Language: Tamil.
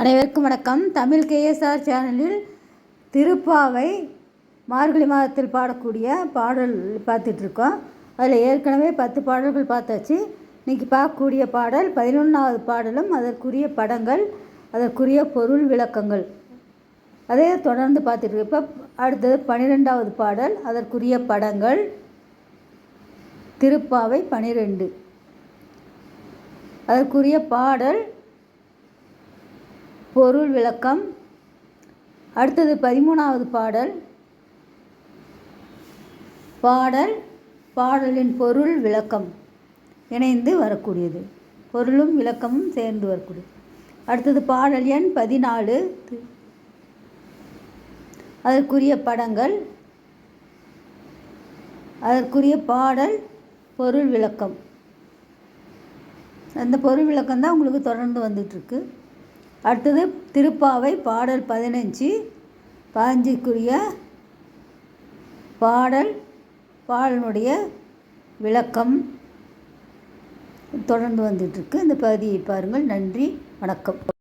அனைவருக்கும் வணக்கம். தமிழ் கேஎஸ்ஆர் சேனலில் திருப்பாவை மார்கழி மாதத்தில் பாடக்கூடிய பாடல் பார்த்துட்ருக்கோம். அதில் ஏற்கனவே பத்து பாடல்கள் பார்த்தாச்சு. இன்றைக்கி பார்க்கக்கூடிய பாடல் பதினொன்றாவது பாடலும் அதற்குரிய படங்கள் அதற்குரிய பொருள் விளக்கங்கள். அதே தொடர்ந்து பார்த்துட்டு இப்போ அடுத்தது பன்னிரெண்டாவது பாடல் அதற்குரிய படங்கள். திருப்பாவை பனிரெண்டு. அதற்குரிய பாடல் பொருள் விளக்கம். அடுத்தது பதிமூணாவது பாடல். பாடல் பாடலின் பொருள் விளக்கம் இணைந்து வரக்கூடியது. பொருளும் விளக்கமும் சேர்ந்து வரக்கூடியது. அடுத்தது பாடல் எண் பதினாலு. அதற்குரிய படங்கள். அதற்குரிய பாடல் பொருள் விளக்கம். அந்த பொருள் விளக்கம் தான் உங்களுக்கு தொடர்ந்து வந்துட்டுருக்கு அடுத்தது திருப்பாவை பாடல் பதினஞ்சு பதினஞ்சுக்குரிய பாடல் பாடலுடைய விளக்கம் தொடர்ந்து வந்துட்டுருக்கு இந்த பகுதியை பாருங்கள். நன்றி வணக்கம்.